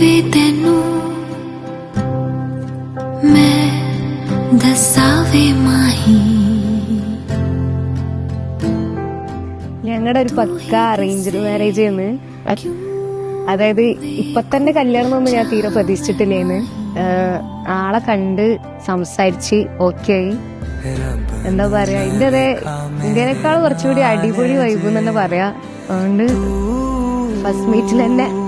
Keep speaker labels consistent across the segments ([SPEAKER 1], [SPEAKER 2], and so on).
[SPEAKER 1] ਵੇ ਤੈਨੂੰ ਮੈਂ ਦੱਸਾਵੇ ਮਾਹੀ
[SPEAKER 2] ഞങ്ങളുടെ ഒരു പക്ക അറേഞ്ച്ഡ് മാരേജ് എന്ന് അതായത് ഇപ്പൊ തന്നെ കല്യാണം ഒന്നും ഞാൻ തീരെ പ്രതീക്ഷിച്ചിട്ടില്ലേന്ന് ഏഹ് ആളെ കണ്ട് സംസാരിച്ച് ഓക്കെ ആയി എന്താ പറയാ ഇതിന്റെ അതേ ഇന്ത്യനേക്കാൾ കുറച്ചുകൂടി അടിപൊളി വൈബ് എന്ന് തന്നെ പറയാ അതുകൊണ്ട് ഫസ്റ്റ് മീറ്റിൽ തന്നെ ഏഹ്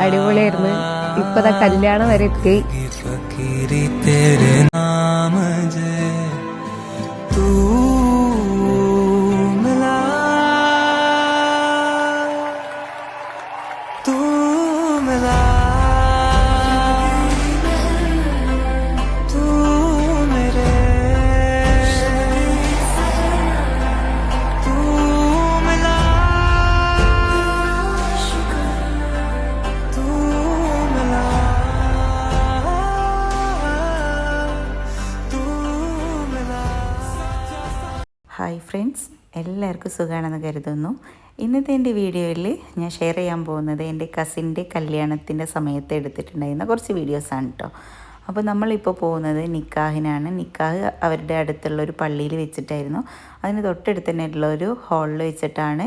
[SPEAKER 2] അടിപൊളിയായിരുന്നു. ഇപ്പതാ കല്യാണം വരെ എത്തി.
[SPEAKER 3] ഫ്രണ്ട്സ് എല്ലാവർക്കും സുഖമാണെന്ന് കരുതുന്നു. ഇന്നത്തെ എന്റെ വീഡിയോയിൽ ഞാൻ ഷെയർ ചെയ്യാൻ പോകുന്നത് എന്റെ കസിന്റെ കല്യാണത്തിന്റെ സമയത്ത് എടുത്തിട്ടുണ്ടായിരുന്ന കുറച്ച് വീഡിയോസാണ് കേട്ടോ അപ്പോൾ നമ്മളിപ്പോൾ പോകുന്നത് നിക്കാഹിനാണ്. നിക്കാഹ് അവരുടെ അടുത്തുള്ള ഒരു പള്ളിയിൽ വെച്ചിട്ടായിരുന്നു. അതിന് തൊട്ടടുത്ത് തന്നെ ഉള്ളൊരു ഹാളിൽ വെച്ചിട്ടാണ്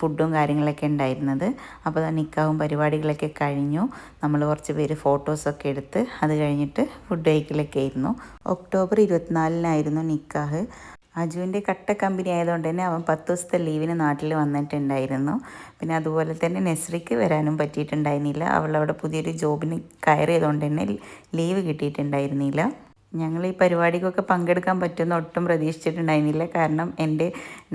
[SPEAKER 3] ഫുഡും കാര്യങ്ങളൊക്കെ ഉണ്ടായിരുന്നത്. അപ്പോൾ നിക്കാഹും പരിപാടികളൊക്കെ കഴിഞ്ഞു. നമ്മൾ കുറച്ച് പേര് ഫോട്ടോസൊക്കെ എടുത്ത് അത് കഴിഞ്ഞിട്ട് ഫുഡ് കഴിക്കലൊക്കെ ആയിരുന്നു. ഒക്ടോബർ ഇരുപത്തിനാലിനായിരുന്നു നിക്കാഹ്. അജുവിന്റെ കട്ട കമ്പനി ആയതുകൊണ്ട് തന്നെ അവൻ പത്ത് ദിവസത്തെ ലീവിന് നാട്ടിൽ വന്നിട്ടുണ്ടായിരുന്നു. പിന്നെ അതുപോലെ തന്നെ നെസ്രിക്ക് വരാനും പറ്റിയിട്ടുണ്ടായിരുന്നില്ല. അവൾ അവിടെ പുതിയൊരു ജോബിന് കയറിയതുകൊണ്ട് തന്നെ ലീവ് കിട്ടിയിട്ടുണ്ടായിരുന്നില്ല. ഞങ്ങൾ ഈ പരിപാടിക്കൊക്കെ പങ്കെടുക്കാൻ പറ്റുമെന്ന് ഒട്ടും പ്രതീക്ഷിച്ചിട്ടുണ്ടായിരുന്നില്ല. കാരണം എന്റെ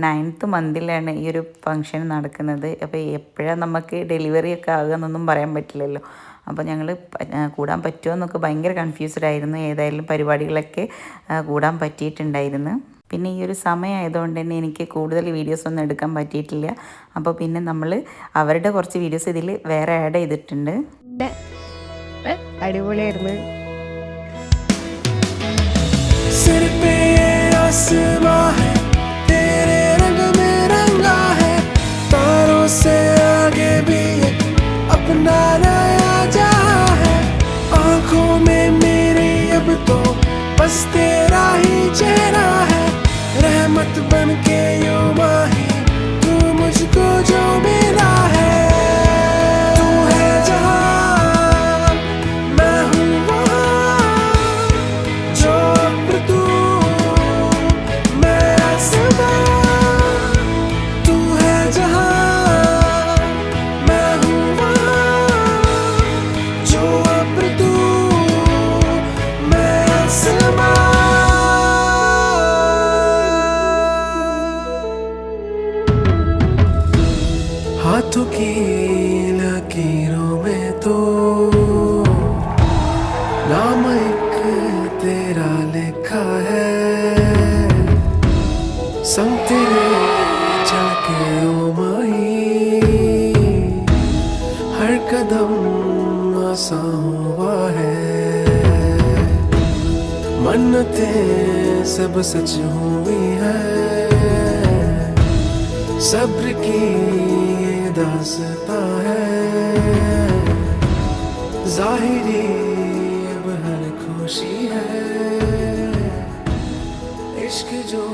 [SPEAKER 3] നയൻത്ത് മന്തിലാണ് ഈ ഒരു ഫംഗ്ഷൻ നടക്കുന്നത്. അപ്പോൾ എപ്പോഴാണ് നമുക്ക് ഡെലിവറി ഒക്കെ ആകുമെന്നൊന്നും പറയാൻ പറ്റില്ലല്ലോ. അപ്പോൾ ഞങ്ങൾ കൂടാൻ പറ്റുമോ എന്നൊക്കെ ഭയങ്കര കൺഫ്യൂസ്ഡ് ആയിരുന്നു. ഏതായാലും പരിപാടികളൊക്കെ കൂടാൻ പറ്റിയിട്ടുണ്ടായിരുന്നു. പിന്നെ ഈ ഒരു സമയമായതുകൊണ്ട് തന്നെ എനിക്ക് കൂടുതൽ വീഡിയോസ് ഒന്നും എടുക്കാൻ പറ്റിയിട്ടില്ല. അപ്പോൾ പിന്നെ നമ്മൾ അവരുടെ കുറച്ച് വീഡിയോസ് ഇതിൽ വേറെ ആഡ് ചെയ്തിട്ടുണ്ട്.
[SPEAKER 2] അടിപൊളിയായിരുന്നു.
[SPEAKER 4] आसमां की लकीरों में तो नाम एक तेरा लिखा है। संग तेरे चलके ओ माही हर कदम आसान हुआ है। मन्नतें सब सच हुई है, सब्र की दासता है। जाहिरी अब हर खुशी है। इश्क जो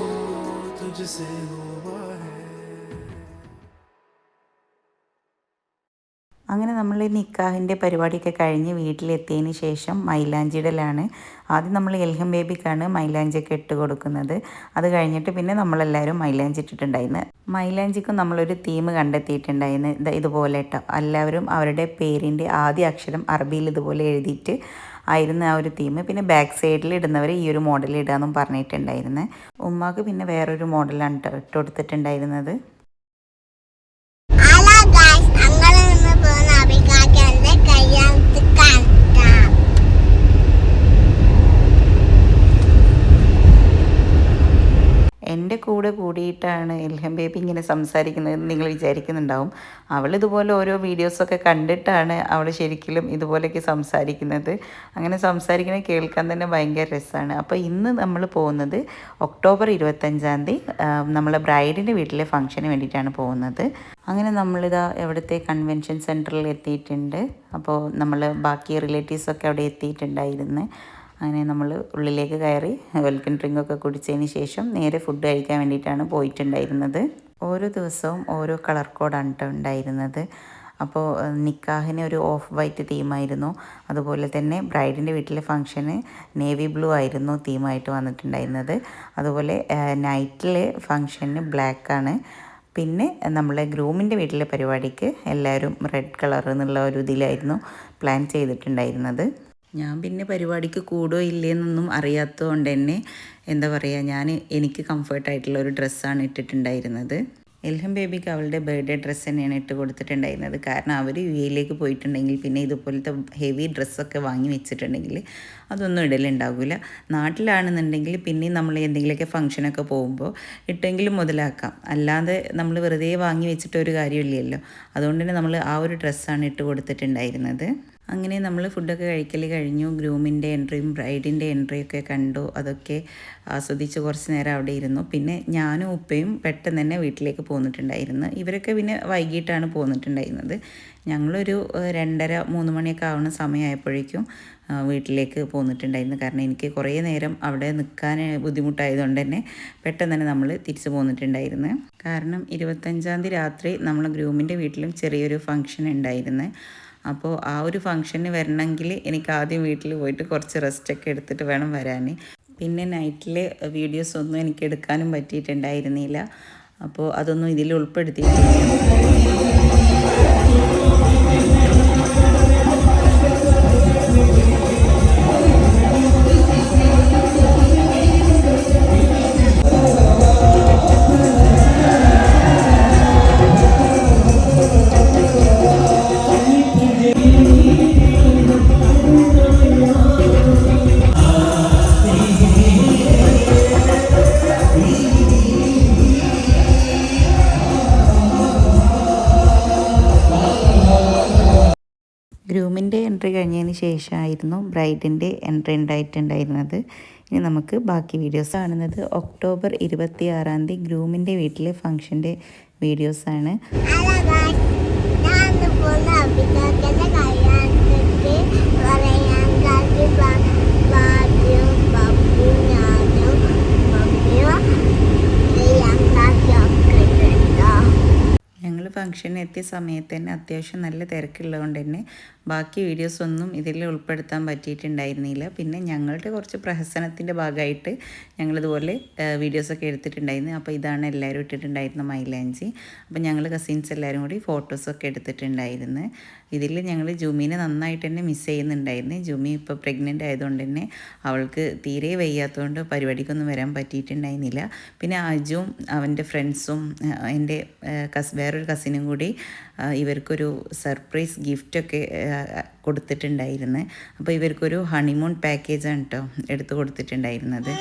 [SPEAKER 4] तुझसे है
[SPEAKER 3] അങ്ങനെ നമ്മൾ നിക്കാഹിന്റെ പരിപാടിയൊക്കെ കഴിഞ്ഞ് വീട്ടിലെത്തിയതിന് ശേഷം മൈലാഞ്ചിടലാണ്. ആദ്യം നമ്മൾ എൽഹം ബേബിക്കാണ് മൈലാഞ്ചിയൊക്കെ ഇട്ട് കൊടുക്കുന്നത്. അത് കഴിഞ്ഞിട്ട് പിന്നെ നമ്മളെല്ലാവരും മൈലാഞ്ചി ഇട്ടിട്ടുണ്ടായിരുന്നു. മൈലാഞ്ചിക്കും നമ്മളൊരു തീം കണ്ടെത്തിയിട്ടുണ്ടായിരുന്നു. ഇത് ഇതുപോലെ കേട്ടോ എല്ലാവരും അവരുടെ പേരിന്റെ ആദ്യ അക്ഷരം അറബിയിൽ ഇതുപോലെ എഴുതിയിട്ട് ആയിരുന്നു ആ ഒരു തീം. പിന്നെ ബാക്ക് സൈഡിൽ ഇടുന്നവർ ഈ ഒരു മോഡൽ ഇടാമെന്നും പറഞ്ഞിട്ടുണ്ടായിരുന്നു. ഉമ്മാക്ക് പിന്നെ വേറൊരു മോഡലാണ് ട്ടോ ഇട്ട് കൊടുത്തിട്ടുണ്ടായിരുന്നത്. ബേബി ഇങ്ങനെ സംസാരിക്കുന്നത് നിങ്ങൾ വിചാരിക്കുന്നുണ്ടാവും. അവൾ ഇതുപോലെ ഓരോ വീഡിയോസൊക്കെ കണ്ടിട്ടാണ് അവൾ ശരിക്കും ഇതുപോലെയൊക്കെ സംസാരിക്കുന്നത്. അങ്ങനെ സംസാരിക്കുന്നത് കേൾക്കാൻ തന്നെ ഭയങ്കര രസമാണ് അപ്പോൾ ഇന്ന് നമ്മൾ പോകുന്നത് ഒക്ടോബർ ഇരുപത്തഞ്ചാം തീയതി നമ്മളെ ബ്രൈഡിന്റെ വീട്ടിലെ ഫംഗ്ഷന് വേണ്ടിയിട്ടാണ് പോകുന്നത്. അങ്ങനെ നമ്മളിതാ എവിടുത്തെ കൺവെൻഷൻ സെന്ററിൽ എത്തിയിട്ടുണ്ട്. അപ്പോൾ നമ്മൾ ബാക്കി റിലേറ്റീവ്സൊക്കെ അവിടെ എത്തിയിട്ടുണ്ടായിരുന്നു. അങ്ങനെ നമ്മൾ ഉള്ളിലേക്ക് കയറി വെൽക്കം ഡ്രിങ്കൊക്കെ കുടിച്ചതിന് ശേഷം നേരെ ഫുഡ് കഴിക്കാൻ വേണ്ടിയിട്ടാണ് പോയിട്ടുണ്ടായിരുന്നത്. ഓരോ ദിവസവും ഓരോ കളർ കോഡാണ് കേട്ടോ ഉണ്ടായിരുന്നത്. അപ്പോൾ നിക്കാഹിന് ഒരു ഓഫ് വൈറ്റ് തീമായിരുന്നു. അതുപോലെ തന്നെ ബ്രൈഡിന്റെ വീട്ടിലെ ഫംഗ്ഷന് നേവി ബ്ലൂ ആയിരുന്നു തീമായിട്ട് വന്നിട്ടുണ്ടായിരുന്നത്. അതുപോലെ നൈറ്റിലെ ഫംഗ്ഷന് ബ്ലാക്കാണ്. പിന്നെ നമ്മളെ ഗ്രൂമിന്റെ വീട്ടിലെ പരിപാടിക്ക് എല്ലാവരും റെഡ് കളർ എന്നുള്ള ഒരു ഇതിലായിരുന്നു പ്ലാൻ ചെയ്തിട്ടുണ്ടായിരുന്നത്. ഞാൻ പിന്നെ പരിപാടിക്ക് കൂടോ ഇല്ലേന്നൊന്നും അറിയാത്തതുകൊണ്ട് തന്നെ എന്താ പറയുക ഞാൻ എനിക്ക് കംഫർട്ടായിട്ടുള്ള ഒരു ഡ്രസ്സാണ് ഇട്ടിട്ടുണ്ടായിരുന്നത്. എൽഹം ബേബിക്ക് അവളുടെ ബർത്ത്ഡേ ഡ്രസ്സ് തന്നെയാണ് ഇട്ട് കൊടുത്തിട്ടുണ്ടായിരുന്നത്. കാരണം അവർ യു എയിലേക്ക് പോയിട്ടുണ്ടെങ്കിൽ പിന്നെ ഇതുപോലത്തെ ഹെവി ഡ്രസ്സൊക്കെ വാങ്ങി വെച്ചിട്ടുണ്ടെങ്കിൽ അതൊന്നും ഇടലുണ്ടാവില്ല നാട്ടിലാണെന്നുണ്ടെങ്കിൽ പിന്നെ നമ്മൾ എന്തെങ്കിലുമൊക്കെ ഫംഗ്ഷനൊക്കെ പോകുമ്പോൾ ഇട്ടെങ്കിലും മുതലാക്കാം. അല്ലാതെ നമ്മൾ വെറുതെ വാങ്ങി വെച്ചിട്ട് ഒരു കാര്യമില്ലല്ലോ. അതുകൊണ്ട് തന്നെ നമ്മൾ ആ ഒരു ഡ്രസ്സാണ് ഇട്ട് കൊടുത്തിട്ടുണ്ടായിരുന്നത്. അങ്ങനെ നമ്മൾ ഫുഡൊക്കെ കഴിക്കൽ കഴിഞ്ഞു. ഗ്രൂമിന്റെ എൻട്രിയും ബ്രൈഡിന്റെ എൻട്രിയൊക്കെ കണ്ടു. അതൊക്കെ ആസ്വദിച്ച് കുറച്ച് നേരം അവിടെ ഇരുന്നു. പിന്നെ ഞാനും ഉപ്പയും പെട്ടെന്ന് തന്നെ വീട്ടിലേക്ക് പോന്നിട്ടുണ്ടായിരുന്നു. ഇവരൊക്കെ പിന്നെ വൈകിട്ടാണ് പോന്നിട്ടുണ്ടായിരുന്നത്. ഞങ്ങളൊരു രണ്ടര മൂന്ന് മണിയൊക്കെ ആവുന്ന സമയമായപ്പോഴേക്കും വീട്ടിലേക്ക് പോന്നിട്ടുണ്ടായിരുന്നു. കാരണം എനിക്ക് കുറേ നേരം അവിടെ നിൽക്കാൻ ബുദ്ധിമുട്ടായതുകൊണ്ട് തന്നെ പെട്ടെന്ന് തന്നെ നമ്മൾ തിരിച്ചു പോന്നിട്ടുണ്ടായിരുന്നു. കാരണം ഇരുപത്തഞ്ചാം തീയതി രാത്രി നമ്മൾ ഗ്രൂമിന്റെ വീട്ടിലും ചെറിയൊരു ഫംഗ്ഷൻ ഉണ്ടായിരുന്നു അപ്പോൾ ആ ഒരു ഫംഗ്ഷന് വരണമെങ്കിൽ എനിക്ക് ആദ്യം വീട്ടിൽ പോയിട്ട് കുറച്ച് റെസ്റ്റൊക്കെ എടുത്തിട്ട് വേണം വരാൻ. പിന്നെ നൈറ്റിൽ വീഡിയോസ് ഒന്നും എനിക്ക് എടുക്കാനും പറ്റിയിട്ടുണ്ടായിരുന്നില്ല. അപ്പോൾ അതൊന്നും ഇതിൽ ഉൾപ്പെടുത്തിയിട്ടില്ല. ശേഷമായിരുന്നു ബ്രൈഡിന്റെ എൻട്രി ഉണ്ടായിട്ടുണ്ടായിരുന്നത്. ഇനി നമുക്ക് ബാക്കി വീഡിയോസ് കാണുന്നത് ഒക്ടോബർ ഇരുപത്തി ആറാം തീയതി ഗ്രൂമിന്റെ വീട്ടിലെ ഫംഗ്ഷന്റെ വീഡിയോസാണ്. ഫംഗ്ഷന് എത്തിയ സമയത്ത് തന്നെ അത്യാവശ്യം നല്ല തിരക്കുള്ളതുകൊണ്ട് തന്നെ ബാക്കി വീഡിയോസൊന്നും ഇതിൽ ഉൾപ്പെടുത്താൻ പറ്റിയിട്ടുണ്ടായിരുന്നില്ല. പിന്നെ ഞങ്ങളുടെ കുറച്ച് പ്രഹസനത്തിന്റെ ഭാഗമായിട്ട് ഞങ്ങളിതുപോലെ വീഡിയോസൊക്കെ എടുത്തിട്ടുണ്ടായിരുന്നു. അപ്പോൾ ഇതാണ് എല്ലാവരും ഇട്ടിട്ടുണ്ടായിരുന്ന മൈലാഞ്ചി. അപ്പോൾ ഞങ്ങൾ കസിൻസ് എല്ലാവരും കൂടി ഫോട്ടോസൊക്കെ എടുത്തിട്ടുണ്ടായിരുന്നു. ഇതിൽ ഞങ്ങൾ ജുമീനെ നന്നായിട്ട് തന്നെ മിസ് ചെയ്യുന്നുണ്ടായിരുന്നു. ജുമി ഇപ്പോൾ പ്രഗ്നന്റ് ആയതുകൊണ്ട് തന്നെ അവൾക്ക് തീരെ വയ്യാത്തതുകൊണ്ട് പരിപാടിക്കൊന്നും വരാൻ പറ്റിയിട്ടുണ്ടായിരുന്നില്ല. പിന്നെ അജുവും അവന്റെ ഫ്രണ്ട്സും എന്റെ കസ് വേറൊരു കസിനും കൂടി ഇവർക്കൊരു സർപ്രൈസ് ഗിഫ്റ്റൊക്കെ കൊടുത്തിട്ടുണ്ടായിരുന്നു. അപ്പോൾ ഇവർക്കൊരു ഹണിമൂൺ പാക്കേജാണ് കേട്ടോ എടുത്തു കൊടുത്തിട്ടുണ്ടായിരുന്നത്.